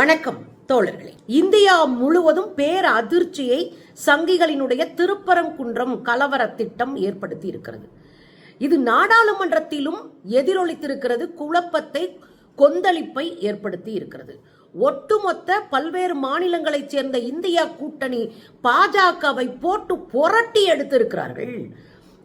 வணக்கம் தோழர்களே. இந்தியா முழுவதும் பேர் அதிர்ச்சியை சங்கிகளினுடைய திருப்பரங்குன்றம் கலவர திட்டம் ஏற்படுத்தி இருக்கிறது இது நாடாளுமன்றத்திலும் எதிரொலித்திருக்கிறது குழப்பத்தை கொந்தளிப்பை ஏற்படுத்தி இருக்கிறது ஒட்டுமொத்த பல்வேறு மாநிலங்களைச் சேர்ந்த இந்தியா கூட்டணி பாஜகவை போட்டு புரட்டி எடுத்திருக்கிறார்கள்.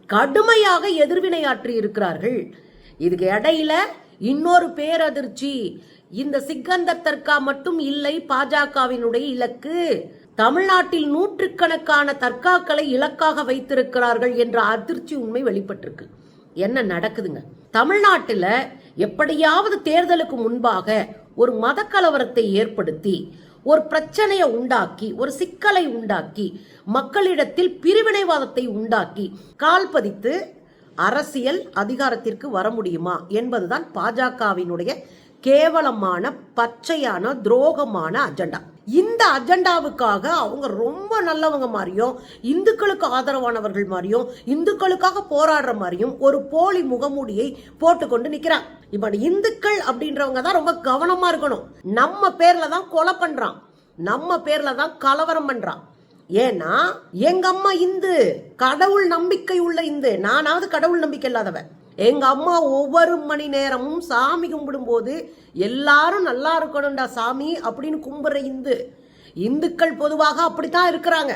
கடுமையாக எதிர்வினையாற்றி இருக்கிறார்கள் இதுக்கு இடையில இன்னொரு பேரதிர்ச்சி. இந்த சிக்கந்தர் மட்டும் இல்லை பாஜகவினுடைய இலக்கு. தமிழ்நாட்டில் நூற்றுக்கணக்கான தர்காக்களை இலக்காக வைத்திருக்கிறார்கள் என்ற அதிர்ச்சி உண்மை வெளிப்பட்டிருக்கு. என்ன நடக்குதுங்க? தமிழ்நாட்டில் எப்படியாவது தேர்தலுக்கு முன்பாக ஒரு மத கலவரத்தை ஏற்படுத்தி ஒரு பிரச்சனையை உண்டாக்கி ஒரு சிக்கலை உண்டாக்கி மக்களிடத்தில் பிரிவினைவாதத்தை உண்டாக்கி கால் பதித்து அரசியல் அதிகாரத்திற்கு வர முடியுமா என்பதுதான் பாஜகவினுடைய கேவலமான பச்சையான துரோகமான அஜெண்டா. இந்த அஜெண்டாவுக்காக அவங்க ரொம்ப நல்லவங்க மாதிரியும் இந்துக்களுக்கு ஆதரவானவர்கள் மாதிரியும் இந்துக்களுக்காக போராடுற மாதிரியும் ஒரு போலி முகமூடியை போட்டுக்கொண்டு நிற்கிறான் இப்ப இந்துக்கள் அப்படின்றவங்க தான் ரொம்ப கவனமா இருக்கணும். நம்ம பேர்ல தான் கொலை பண்றான். நம்ம பேர்ல தான் கலவரம் பண்றான். ஏன்னா எங்க அம்மா இந்து. கடவுள் நம்பிக்கை உள்ள இந்து. நானாவது கடவுள் நம்பிக்கை இல்லாதவன் எங்க அம்மா ஒவ்வொரு மணி நேரமும் சாமி கும்பிடும்போது எல்லாரும் நல்லா இருக்கணும்டா சாமி அப்படின்னு கும்பிட்ற இந்து. இந்துக்கள் பொதுவாக அப்படித்தான் இருக்கிறாங்க.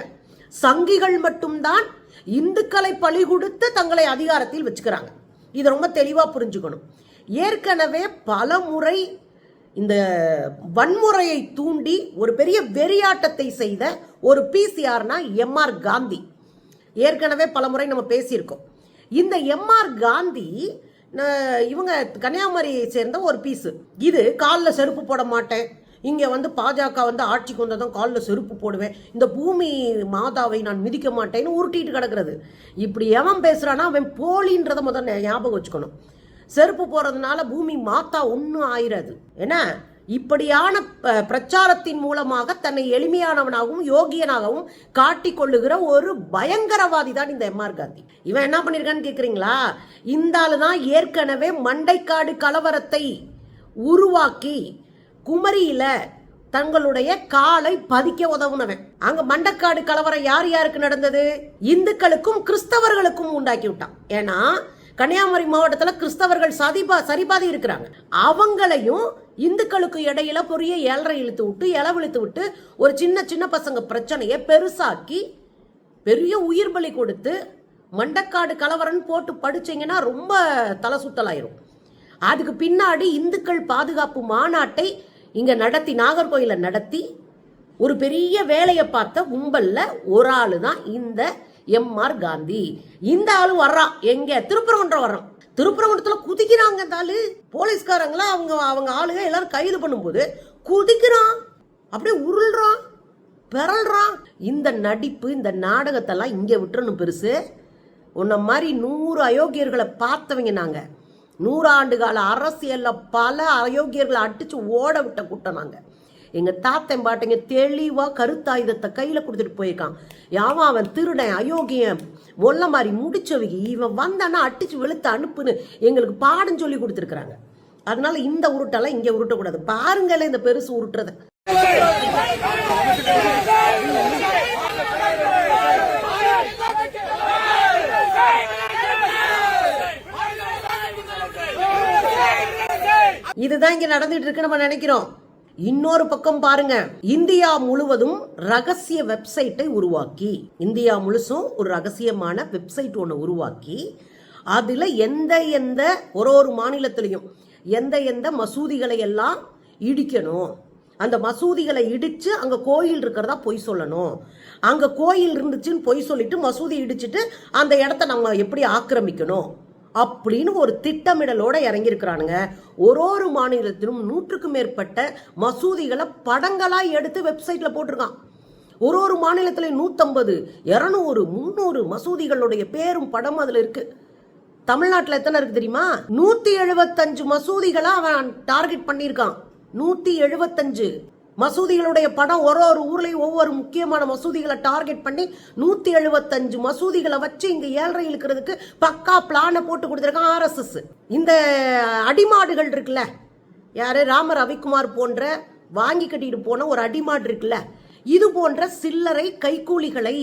சங்கிகள் மட்டும்தான் இந்துக்களை பழி கொடுத்து தங்களை அதிகாரத்தில் வச்சுக்கிறாங்க. இதை ரொம்ப தெளிவா புரிஞ்சுக்கணும். ஏற்கனவே பல முறை இந்த வன்முறையை தூண்டி ஒரு பெரிய வெறியாட்டத்தை செய்த ஒரு பிசிஆர்னா எம்ஆர் காந்தி ஏற்கனவே பலமுறை நம்ம பேசியிருக்கோம். இந்த எம்ஆர் காந்தி இவங்க கன்னியாகுமரியை சேர்ந்த ஒரு பீஸு இது காலில் செருப்பு போட மாட்டேன். இங்கே வந்து பாஜக வந்து ஆட்சிக்கு வந்ததும் காலில் செருப்பு போடுவேன். இந்த பூமி மாதாவை நான் மிதிக்க மாட்டேன்னு உருட்டிட்டு கிடக்கிறது. இப்படி எவன் பேசுகிறான்னா அவன் போலின்றதை முதல்ல ஞாபகம் வச்சுக்கணும். செருப்பு போறதுனால பூமி மாத்தா ஒன்றும் ஆயிராது. என்ன? இப்படியான ப- பிரச்சாரத்தின் மூலமாக தன்னை எளிமையானவனாகவும் யோகியனாகவும் காட்டிக் கொள்ளுகிற ஒரு பயங்கரவாதி தான் இந்த எம்ஆர் காந்தி. இவன் என்ன பண்ணிருக்கான்னு கேட்குறீங்களா இந்த ஆளு தான் ஏற்கனவே மண்டைக்காடு கலவரத்தை உருவாக்கி குமரியில தங்களுடைய காலை பதிக்க உதவுனவன். அங்க மண்டக்காடு கலவரம் யார் யாருக்கு நடந்தது? இந்துக்களுக்கும் கிறிஸ்தவர்களுக்கும் உண்டாக்கி விட்டான். ஏன்னா கன்னியாகுமரி மாவட்டத்தில் கிறிஸ்தவர்கள் சரிபா சரிபாதி இருக்கிறாங்க. அவங்களையும் இந்துக்களுக்கு இடையில பொரிய ஏழரை இழுத்து விட்டு இளவு இழுத்து விட்டு ஒரு சின்ன சின்ன பசங்க பிரச்சனையை பெருசாக்கி பெரிய உயிர் பலி கொடுத்து மண்டக்காடு கலவரன் போட்டு படிச்சிங்கன்னா ரொம்ப தலை சுத்தலாயிரும். அதுக்கு பின்னாடி இந்துக்கள் பாதுகாப்பு மாநாட்டை இங்கே நடத்தி நாகர்கோயிலில் நடத்தி ஒரு பெரிய வேலையை பார்த்த கும்பலில் ஒரு ஆளு தான் இந்த எம்ஆர் காந்தி. இந்த ஆளு வர்றான். எங்க? திருப்பரங்குன்றம் வர்றான். திருப்பரங்குன்றத்துல குதிக்கிறாங்க இந்த ஆளு. போலீஸ்காரங்களா? அவங்க அவங்க ஆளுங்க எல்லாரும் கைது பண்ணும்போது குதிக்கிறான். அப்படியே உருள்றான். பிறல்றான் இந்த நடிப்பு இந்த நாடகத்தெல்லாம் இங்கே விட்டுறணும் பெருசு. உன்ன மாதிரி நூறு அயோக்கியர்களை பார்த்தவங்க நாங்கள் நூறாண்டு கால அரசியலில் பல அயோக்கியர்களை அடித்து ஓட விட்ட கூட்டம் நாங்கள் எங்கள் தாத்தன் பாட்டிங்க தெளிவாக கருத்தாயுதத்தை கையில் கொடுத்துட்டு போயிருக்கான். யாவன் அவன் திருடன் அயோக்கியன் ஒல்ல மாதிரி முடிச்சவங்க இவன் வந்தானா அடிச்சு வெளுத்து அனுப்புன்னு எங்களுக்கு பாடம் சொல்லி கொடுத்துருக்குறாங்க. அதனால இந்த உருட்டெல்லாம் இங்கே உருட்டக்கூடாது. பாருங்களே இந்த பெருசு உருட்டுறதை. இதுதான் இங்க நடந்துட்டு இருக்கு நம்ம நினைக்கிறோம். இன்னொரு பக்கம் பாருங்க. இந்தியா முழுவதும் ரகசிய வெப்சைட்டை உருவாக்கி. இந்தியா முழுசும் ஒரு ரகசியமான வெப்சைட் ஒன்று உருவாக்கி அதில் எந்த எந்த ஒரு ஒரு மாநிலத்திலையும் எந்த எந்த மசூதிகளை எல்லாம் இடிக்கணும். அந்த மசூதிகளை இடித்து அங்கே கோயில் இருக்கிறதா பொய் சொல்லணும். அங்கே கோயில் இருந்துச்சுன்னு பொய் சொல்லிட்டு மசூதி இடிச்சிட்டு அந்த இடத்த நம்ம எப்படி ஆக்கிரமிக்கணும்? அப்படின்னு ஒரு திட்டமிடலோட இறங்கியிருக்கிறானுங்க. ஒரு ஒரு மாநிலத்திலும் நூற்றுக்கும் மேற்பட்ட மசூதிகளை படங்களாக எடுத்து வெப்சைட்டில் போட்டிருக்கான். ஒரு ஒரு மாநிலத்தில் நூற்றம்பது இரநூறு முந்நூறு மசூதிகளுடைய பேரும் படம் அதில் இருக்குது தமிழ்நாட்டில் எத்தனை இருக்கு தெரியுமா? நூற்றி எழுபத்தஞ்சு மசூதிகளை அவன் டார்கெட் பண்ணியிருக்கான். நூற்றி எழுபத்தஞ்சு மசூதிகளுடைய படம் ஒரு ஒரு ஊர்லேயும் ஒவ்வொரு முக்கியமான மசூதிகளை டார்கெட் பண்ணி நூற்றி எழுபத்தஞ்சு மசூதிகளை வச்சு இங்கே ஏழரை இழுக்கிறதுக்கு பக்கா பிளானை போட்டு கொடுத்துருக்கான் ஆர்எஸ்எஸ் இந்த அடிமாடுகள் இருக்குல்ல யார்? ராம ரவிக்குமார் போன்ற வாங்கி கட்டிட்டு போன ஒரு அடிமாடு இருக்குல்ல இது போன்ற சில்லறை கைக்கூலிகளை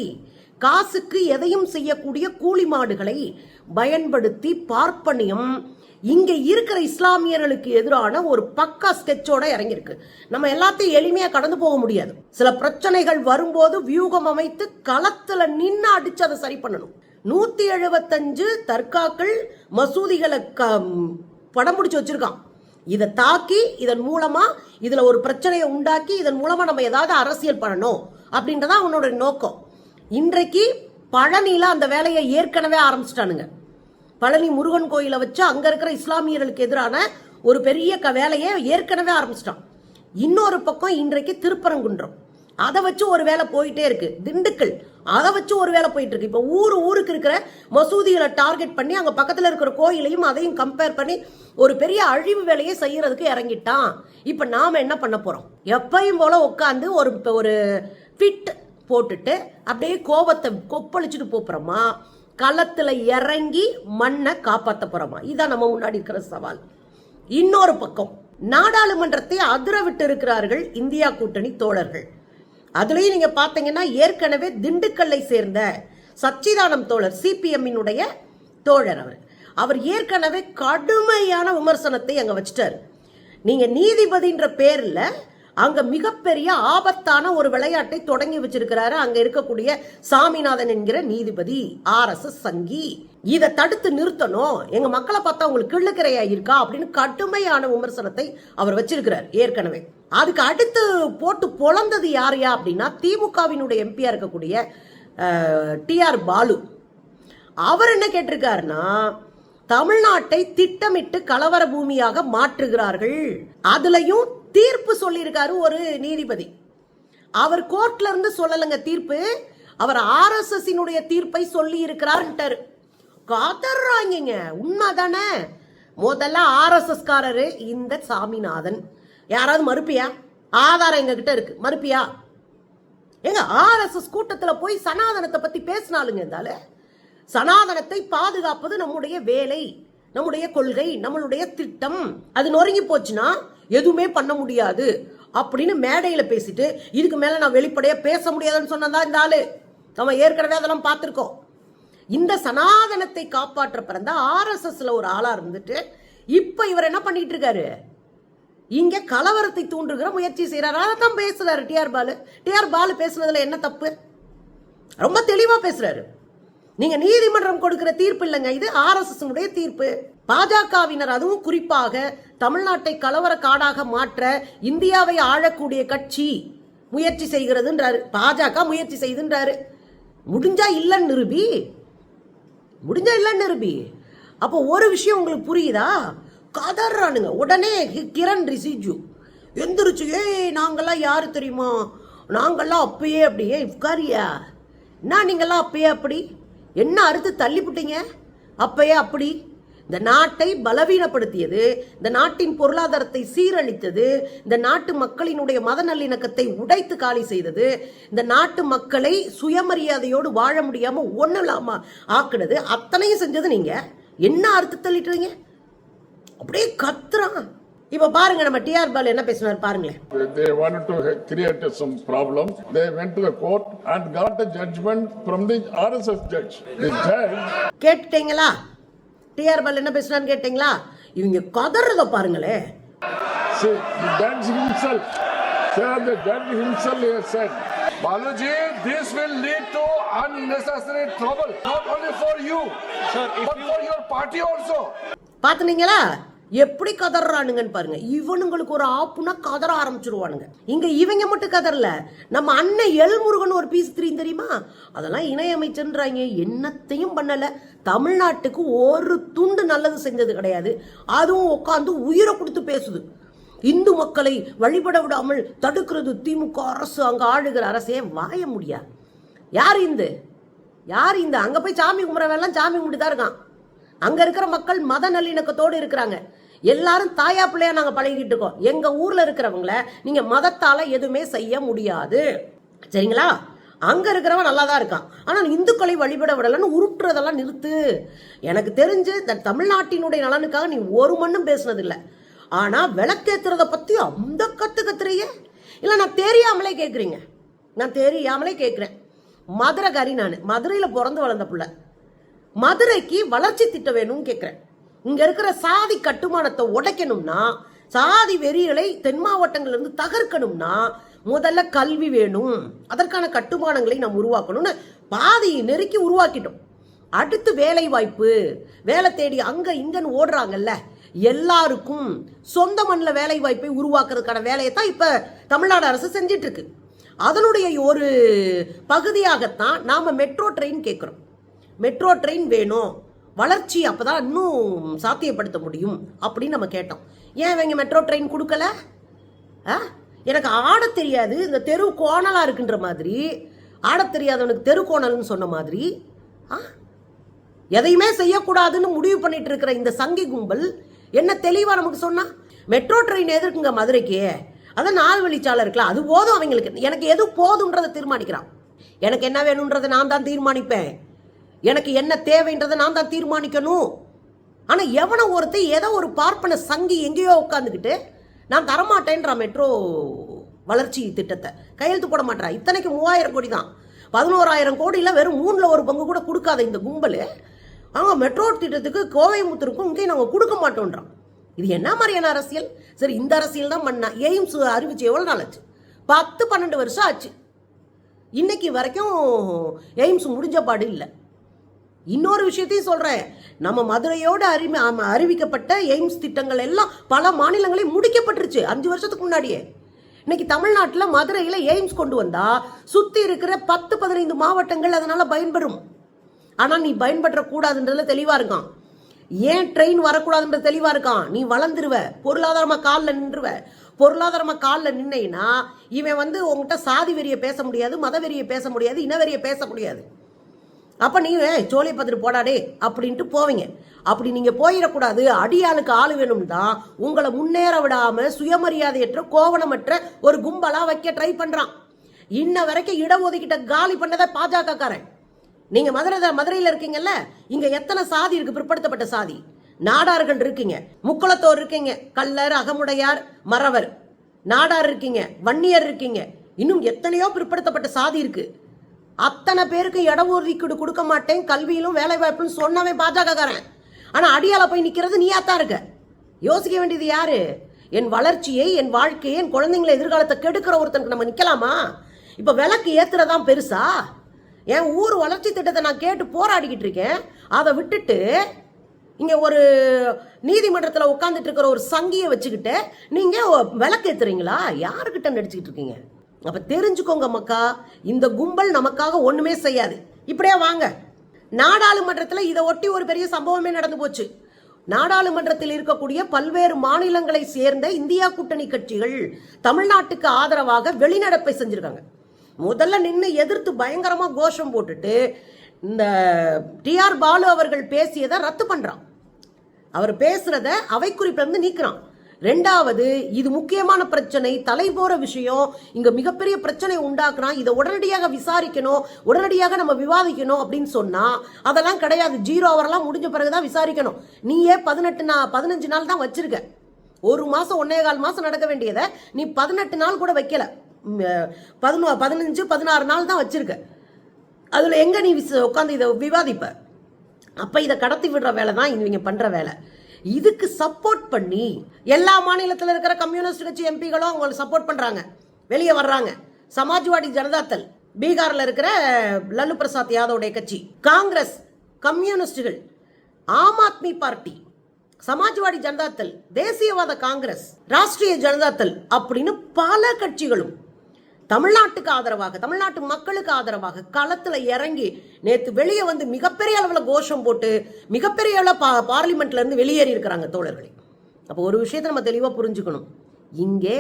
காசுக்கு எதையும் செய்யக்கூடிய கூலி மாடுகளை பயன்படுத்தி பார்ப்பனியம். இங்கே இருக்கிற இஸ்லாமியர்களுக்கு எதிரான ஒரு பக்கா ஸ்கெட்சோட இறங்கியிருக்கு. நம்ம எல்லாத்தையும் எளிமையாக கடந்து போக முடியாது. சில பிரச்சனைகள் வரும்போது வியூகம் அமைத்து களத்தில் நின்று அடிச்சு அதை சரி பண்ணணும். நூற்றி எழுபத்தஞ்சு தற்காக்கள் மசூதிகளை க- படம் பிடிச்சு வச்சுருக்கான். இதை தாக்கி இதன் மூலமாக இதில் ஒரு பிரச்சனையை உண்டாக்கி இதன் மூலமாக நம்ம ஏதாவது அரசியல் பண்ணணும் அப்படின்றதான் அவனோட நோக்கம். இன்றைக்கு பழனியில் அந்த வேலையை ஏற்கனவே ஆரம்பிச்சிட்டானுங்க. பழனி முருகன் கோயிலை வச்சு அங்கே இருக்கிற இஸ்லாமியர்களுக்கு எதிரான ஒரு பெரிய க வேலையை ஏற்கனவே ஆரம்பிச்சிட்டான். இன்னொரு பக்கம் இன்றைக்கு திருப்பரங்குன்றம். அதை வச்சு ஒரு வேலை போயிட்டே இருக்கு. திண்டுக்கல். அதை வச்சு ஒரு வேலை போயிட்டு இருக்கு. இப்போ ஊர் ஊருக்கு இருக்கிற மசூதிகளை டார்கெட் பண்ணி அங்க பக்கத்துல இருக்கிற கோயிலையும் அதையும் கம்பேர் பண்ணி ஒரு பெரிய அழிவு வேலையை செய்யறதுக்கு இறங்கிட்டான். இப்போ நாம என்ன பண்ண போறோம்? எப்பயும் போல உட்காந்து ஒரு ஒரு ஃபிட் போட்டுட்டு அப்படியே கோபத்தை கொப்பளிச்சுட்டு போகிறோமா களத்தில் இறங்கி மண்ணை காப்பாற்ற போகிறோமா இதான் நம்ம முன்னாடி இருக்கிற சவால். இன்னொரு பக்கம் நாடாளுமன்றத்தை அதிர விட்டு இருக்கிறார்கள் இந்தியா கூட்டணி தோழர்கள். அதுலேயும் நீங்கள் பார்த்தீங்கன்னா ஏற்கனவே திண்டுக்கல்லை சேர்ந்த சச்சிதானம் தோழர் சிபிஎம்மினுடைய தோழர் அவர். அவர் ஏற்கனவே கடுமையான விமர்சனத்தை அங்கே வச்சிட்டார். நீங்கள் நீதிபதின்ற பேரில் அங்க மிகப்பெரிய ஆபத்தான ஒரு விளையாட்டை தொடங்கி வச்சிருக்கிறாரு. அங்க இருக்கக்கூடிய சாமிநாதன் என்கிற நீதிபதி ஆர் எஸ் எஸ் சங்கி. இதை தடுத்து நிறுத்தணும். எங்க மக்களை பார்த்தா உங்களுக்கு கிள்ளுக்கிறையா இருக்கா அப்படின்னு கடுமையான விமர்சனத்தை அவர் வச்சிருக்கிறார் ஏற்கனவே. அதுக்கு அடுத்து போட்டு பொழந்தது யாரையா அப்படின்னா திமுகவினுடைய எம்பியா இருக்கக்கூடிய டிஆர் பாலு. அவர் என்ன கேட்டிருக்காருன்னா தமிழ்நாட்டை திட்டமிட்டு கலவர பூமியாக மாற்றுகிறார்கள். அதுலயும் தீர்ப்பு சொல்லியிருக்காரு ஒரு நீதிபதி. அவர் கோர்ட்ல இருந்து சொல்லலைங்க தீர்ப்பு. அவர் ஆர்எஸ்எஸ்ஸினுடைய தீர்ப்பை சொல்லி இருக்கிறார் காத்தர்றாங்க உண்மை தானே முதல்ல ஆர்எஸ்எஸ் காரரு இந்த சாமிநாதன். யாராவது மறுப்பியா? ஆதாரம் எங்க கிட்ட இருக்கு. மறுப்பியா? ஏங்க ஆர்எஸ்எஸ் கூட்டத்துல போய் சனாதனத்தை பத்தி பேசினாலுங்க இருந்தால சனாதனத்தை பாதுகாப்பது நம்முடைய வேலை நம்முடைய கொள்கை நம்மளுடைய திட்டம். அது நொறுங்கி போச்சுன்னா எதுவுமே பண்ண முடியாது அப்படின்னு மேடையில் பேசிட்டு இதுக்கு மேலே நான் வெளிப்படையாக பேச முடியாதுன்னு சொன்னதான் இந்த ஆளு. நம்ம ஏற்கனவே அதெல்லாம் பார்த்துருக்கோம். இந்த சனாதனத்தை காப்பாற்ற பிறந்த ஆர்எஸ்எஸ்ல ஒரு ஆளா இருந்துட்டு இப்போ இவர் என்ன பண்ணிட்டு இருக்காரு? இங்க கலவரத்தை தூண்டுகிற முயற்சி செய்யறாரு அதை தான் பேசுறாரு டிஆர் பாலு. டிஆர் பாலு பேசுனதுல என்ன தப்பு? ரொம்ப தெளிவா பேசுறாரு. நீங்க நீதிமன்றம் கொடுக்கிற தீர்ப்பு இல்லைங்க. இது ஆர்எஸ்எஸ் தீர்ப்பு. பாஜகவினர் அதுவும் குறிப்பாக தமிழ்நாட்டை கலவர காடாக மாற்ற இந்தியாவை ஆழக்கூடிய கட்சி முயற்சி செய்கிறதுன்றாரு. பாஜக முயற்சி செய்துன்றாரு. முடிஞ்சா இல்லைன்னு நிருபி. முடிஞ்சா இல்லைன்னு நிருபி. அப்போ ஒரு விஷயம் உங்களுக்கு புரியுதா? கதறானுங்க. உடனே கிரண் ரிசிஜு எந்திரிச்சு ஏய் நாங்கள்லாம் யார் தெரியுமா? நாங்கள்லாம் அப்பயே அப்படியே உட்காரியா? என்ன நீங்கள்லாம் அப்பயே அப்படி? என்ன அறுத்து தள்ளிவிட்டீங்க அப்பயே அப்படி? இந்த நாட்டை பலவீனப்படுத்தியது இந்த நாட்டின் பொருளாதாரத்தை சீரழித்தது இந்த நாட்டு மக்களினுடைய மத நல்லிணக்கத்தை உடைத்து காலி செய்தது இந்த நாட்டு மக்களை சுயமரியாதையோடு வாழ முடியாம ஒண்ணு இல்லாம ஆக்குனது. அத்தனையும் செஞ்சது நீங்க. என்ன அறுத்து தள்ளிட்டுறீங்க அப்படியே கத்துறான். இப்ப பாருங்க நம்ம டிஆர் பால் என்ன பேசினார் பாருங்களேன். They wanted to create some problem. They went to the court and got a judgment from the RSS judge. The judge கேட்டுட்டீங்களா? டிஆர் பால் என்ன பேசுனான்னு கேட்டீங்களா இவங்க கதறத பாருங்களே said, Baluji, this will lead to unnecessary trouble, not only for you, but for your party also. பாத்துனீங்களா எப்படி கதறானுங்கன்னு பாருங்க. இவனுங்களுக்கு ஒரு ஆப்புனா கதற ஆரம்பிச்சிருவானுங்க. இங்க இவங்க மட்டும் கதறல. நம்ம அண்ணன் எல்முருகன் ஒரு பீஸ் தெரியும் தெரியுமா? அதெல்லாம் இணையமைச்சர்ன்றாங்க. என்னத்தையும் பண்ணல. தமிழ்நாட்டுக்கு ஒரு துண்டு நல்லது செஞ்சது கிடையாது. அதுவும் உட்காந்து உயிரை கொடுத்து பேசுது. இந்து மக்களை வழிபட விடாமல் தடுக்கிறது திமுக அரசு. அங்க ஆளுகிற அரசே வாய முடியா? யார் இந்து? யார் இந்த? அங்க போய் சாமி கும்பிட்றவெல்லாம் சாமி கும்பிட்டு தான் இருக்கான். அங்க இருக்கிற மக்கள் மத நல்லிணக்கத்தோடு இருக்கிறாங்க. எல்லாரும் தாயா பிள்ளையா நாங்கள் பழகிட்டு இருக்கோம். எங்க ஊர்ல இருக்கிறவங்கள நீங்க மதத்தால எதுவுமே செய்ய முடியாது. சரிங்களா? அங்க இருக்கிறவன் நல்லா தான் இருக்கான் ஆனால் இந்துக்களை வழிபட விடலன்னு உருட்டுறதெல்லாம் நிறுத்து. எனக்கு தெரிஞ்சு இந்த தமிழ்நாட்டினுடைய நலனுக்காக நீ ஒரு மண்ணும் பேசுனது ஆனால் ஆனா விளக்கேத்துறத பத்தி அந்த கத்து கத்துறீங்க இல்ல நான் தெரியாமலே கேக்குறீங்க. நான் தெரியாமலே கேக்குறேன். மதுரைக்காரி நான். மதுரையில பிறந்து வளர்ந்த பிள்ளை. மதுரைக்கு வளர்ச்சி திட்டம் வேணும்னு கேட்குறேன் இங்க இருக்கிற சாதி கட்டுமானத்தை உடைக்கணும்னா சாதி வெறிகளை தென் மாவட்டங்கள்ல இருந்து தகர்க்கணும்னா முதல்ல கல்வி வேணும். அதற்கான கட்டுமானங்களை நாம் உருவாக்கணும்னு பாதையை நெருக்கி உருவாக்கிட்டோம். அடுத்து வேலை வாய்ப்பு வேலை தேடி அங்க இங்கன்னு ஓடுறாங்கல்ல எல்லாருக்கும் சொந்த மண்ணில் வேலை வாய்ப்பை உருவாக்குறதுக்கான வேலையை தான் இப்ப தமிழ்நாடு அரசு செஞ்சிட்டு இருக்கு அதனுடைய ஒரு பகுதியாகத்தான் நாம மெட்ரோ ட்ரெயின் கேட்குறோம் மெட்ரோ ட்ரெயின் வேணும். வளர்ச்சி அப்போ தான் இன்னும் சாத்தியப்படுத்த முடியும் அப்படின்னு நம்ம கேட்டோம். ஏன் இவங்க மெட்ரோ ட்ரெயின் கொடுக்கல? ஆ? எனக்கு ஆடத் தெரியாது. இந்த தெரு கோணலாக இருக்குன்ற மாதிரி ஆட தெரியாதவனுக்கு தெரு கோணல்னு சொன்ன மாதிரி ஆ? எதையுமே செய்யக்கூடாதுன்னு முடிவு பண்ணிட்டு இருக்கிற இந்த சங்கி கும்பல் என்ன தெளிவாக நமக்கு சொன்னா? மெட்ரோ ட்ரெயின் எதிர்க்குங்க மதுரைக்கு? அதான் நாலு வழிச்சாலை இருக்கலாம் அது போதும் அவங்களுக்கு. எனக்கு எது போதுன்றதை தீர்மானிக்கிறான். எனக்கு என்ன வேணுன்றதை நான் தான் தீர்மானிப்பேன். எனக்கு என்ன தேவைன்றதை நான் தான் தீர்மானிக்கணும். ஆனால் எவனை ஒருத்தன் ஏதோ ஒரு பார்ப்பன சங்கி எங்கேயோ உட்காந்துக்கிட்டு நான் தரமாட்டேன்றான் மெட்ரோ வளர்ச்சி திட்டத்தை கையெழுத்து போட மாட்டேறான் இத்தனைக்கு மூவாயிரம் கோடி தான். பதினோராயிரம் கோடியில் வெறும் மூணில் ஒரு பங்கு கூட கொடுக்காத இந்த கும்பல். அவங்க மெட்ரோ திட்டத்துக்கு கோவைமுத்தருக்கும் இங்கேயும் நாங்கள் கொடுக்க மாட்டோன்றான். இது என்ன மாதிரியான அரசியல்? சரி இந்த அரசியல் தான் பண்ணா. எய்ம்ஸ் அறிவிச்சு எவ்வளோ நாள் ஆச்சு? பத்து பன்னெண்டு வருஷம் ஆச்சு. இன்னைக்கு வரைக்கும் எய்ம்ஸ் முடிஞ்ச பாடு இல்லை. இன்னொரு விஷயத்தையும் சொல்கிறேன் நம்ம மதுரையோடு அறிமி அறிவிக்கப்பட்ட எய்ம்ஸ் திட்டங்கள் எல்லாம் பல மாநிலங்களில் முடிக்கப்பட்டுருச்சு அஞ்சு வருஷத்துக்கு முன்னாடியே. இன்னைக்கு தமிழ்நாட்டில் மதுரையில் எய்ம்ஸ் கொண்டு வந்தால் சுற்றி இருக்கிற பத்து பதினைந்து மாவட்டங்கள் அதனால் பயன்பெறும் ஆனால் நீ பயன்பற்றக்கூடாதுன்றதுல தெளிவாக இருக்கான். ஏன் ட்ரெயின் வரக்கூடாதுன்ற தெளிவாக இருக்கான்? நீ வளர்ந்துருவ பொருளாதாரமாக காலில் நின்றுவ. பொருளாதாரமாக காலில் நின்னைனா இவன் வந்து உங்ககிட்ட சாதி வெறியை பேச முடியாது மத வெறியை பேச முடியாது இனவெறியை பேச முடியாது. அப்போ நீ "ஏய், பார்த்துட்டு போடாடே அப்படின்ட்டு போவீங்க. அப்படி நீங்கள் போயிடக்கூடாது. அடியாளுக்கு ஆள் வேணும் தான் உங்களை முன்னேற விடாமல் சுயமரியாதையற்ற கோவணமற்ற ஒரு கும்பலாக வைக்க ட்ரை பண்ணுறான் இன்ன வரைக்கும் இடஒதுக்கீட்ட காலி பண்ணதை பாஜகக்காரன். நீங்கள் மதுரை மதுரையில் இருக்கீங்கல்ல இங்கே எத்தனை சாதி இருக்கு? பிற்படுத்தப்பட்ட சாதி. நாடார்கள் இருக்கீங்க. முக்குளத்தோர் இருக்கீங்க. கல்லர் அகமுடையார் மறவர். நாடார் இருக்கீங்க. வன்னியர் இருக்கீங்க. இன்னும் எத்தனையோ பிற்படுத்தப்பட்ட சாதி இருக்குது அத்தனை பேருக்கு இட ஒதுக்கீடு கொடுக்க மாட்டேன். கல்வியிலும் வேலை வாய்ப்புன்னு சொன்னவன் பாஜகக்காரன். ஆனால் அடியால போய் நிற்கிறது நீயா தான் இருக்க. யோசிக்க வேண்டியது யாரு? என் வளர்ச்சியை என் வாழ்க்கையை என் குழந்தைங்களை எதிர்காலத்தை கெடுக்கிற ஒருத்தனுக்கு நம்ம நிற்கலாமா இப்போ விளக்கு ஏத்துறதான் பெருசா? என் ஊர் வளர்ச்சி திட்டத்தை நான் கேட்டு போராடிக்கிட்டு இருக்கேன். அதை விட்டுட்டு இங்கே ஒரு நீதிமன்றத்தில் உட்காந்துட்டு இருக்கிற ஒரு சங்கியை வச்சுக்கிட்டு நீங்கள் விளக்கு ஏற்றுறீங்களா யாருக்கிட்ட நடிச்சுக்கிட்டு இருக்கீங்க? அப்ப தெரிஞ்சுக்கோங்க மக்கா இந்த கும்பல் நமக்காக ஒண்ணுமே செய்யாது. இப்படியே வாங்க. நாடாளுமன்றத்தில் இதை ஒட்டி ஒரு பெரிய சம்பவமே நடந்து போச்சு. நாடாளுமன்றத்தில் இருக்கக்கூடிய பல்வேறு மாநிலங்களை சேர்ந்த இந்தியா கூட்டணி கட்சிகள் தமிழ்நாட்டுக்கு ஆதரவாக வெளிநடப்பை செஞ்சிருக்காங்க. முதல்ல நின்று எதிர்த்து பயங்கரமா கோஷம் போட்டுட்டு இந்த டிஆர் பாலு அவர்கள் பேசியதை ரத்து பண்றான். அவர் பேசுறத அவை குறிப்பிலிருந்து நீக்கிறான். ரெண்டாவது இது முக்கியமான பிரச்சனை தலை போற விஷயம். இங்க மிகப்பெரிய பிரச்சனை உண்டாக்குறான் இதை உடனடியாக விசாரிக்கணும் உடனடியாக நம்ம விவாதிக்கணும் அப்படின்னு சொன்னா அதெல்லாம் கிடையாது. ஜீரோ அவரெல்லாம் முடிஞ்ச பிறகுதான் விசாரிக்கணும். நீயே பதினெட்டு நாள் பதினஞ்சு நாள் தான் வச்சிருக்க. ஒரு மாசம் ஒன்னே கால் மாசம் நடக்க வேண்டியதை நீ பதினெட்டு நாள் கூட வைக்கல. பதினோ பதினஞ்சு பதினாறு நாள் தான் வச்சிருக்க. அதில் எங்கே நீ விச உட்காந்து இதை விவாதிப்ப? அப்போ இதை கடத்தி விடுற வேலை தான் இவங்க பண்ணுற வேலை. இதுக்கு சப்போர்ட் பண்ணி எல்லா மாநிலத்தில் இருக்கிற கம்யூனிஸ்ட் கட்சி எம்பிகளும் அவங்களை சப்போர்ட் பண்ணுறாங்க வெளியே வர்றாங்க. சமாஜ்வாடி ஜனதாதள் பீகாரில் இருக்கிற லல்லு பிரசாத் யாதவுடைய கட்சி காங்கிரஸ் கம்யூனிஸ்டுகள் ஆம் ஆத்மி பார்ட்டி சமாஜ்வாடி ஜனதாதள் தேசியவாத காங்கிரஸ் ராஷ்டிரிய ஜனதாதள் அப்படின்னு பல கட்சிகளும் தமிழ்நாட்டுக்கு ஆதரவாக தமிழ்நாட்டு மக்களுக்கு ஆதரவாக களத்தில் இறங்கி நேற்று வெளியே வந்து மிகப்பெரிய அளவில் கோஷம் போட்டு மிகப்பெரிய அளவில் பா பார்லிமெண்ட்லேருந்து வெளியேறி இருக்கிறாங்க தோழர்களே. அப்போ ஒரு விஷயத்தை நம்ம தெளிவாக புரிஞ்சுக்கணும். இங்கே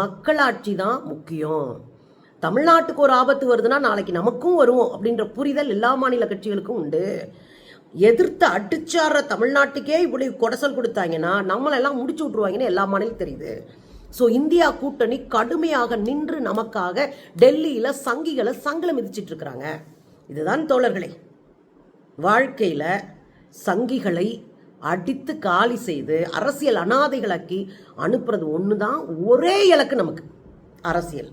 மக்களாட்சி தான் முக்கியம். தமிழ்நாட்டுக்கு ஒரு ஆபத்து வருதுன்னா நாளைக்கு நமக்கும் வரும் அப்படின்ற புரிதல் எல்லா மாநில கட்சிகளுக்கும் உண்டு. எதிர்த்து அடிச்சாடுற தமிழ்நாட்டுக்கே இப்படி கொடசல் கொடுத்தாங்கன்னா நம்மளெல்லாம் முடிச்சு விட்ருவாங்கன்னு எல்லா மாநிலம் தெரியுது. ஸோ இந்தியா கூட்டணி கடுமையாக நின்று நமக்காக டெல்லியில் சங்கிகளை சங்கலம் மிதிச்சிட்டு இருக்கிறாங்க. இதுதான் தோழர்களே. வாழ்க்கையில் சங்கிகளை அடித்து காலி செய்து அரசியல் அனாதைகளாக்கி அனுப்புறது ஒன்று தான் ஒரே இலக்கு நமக்கு. அரசியல்.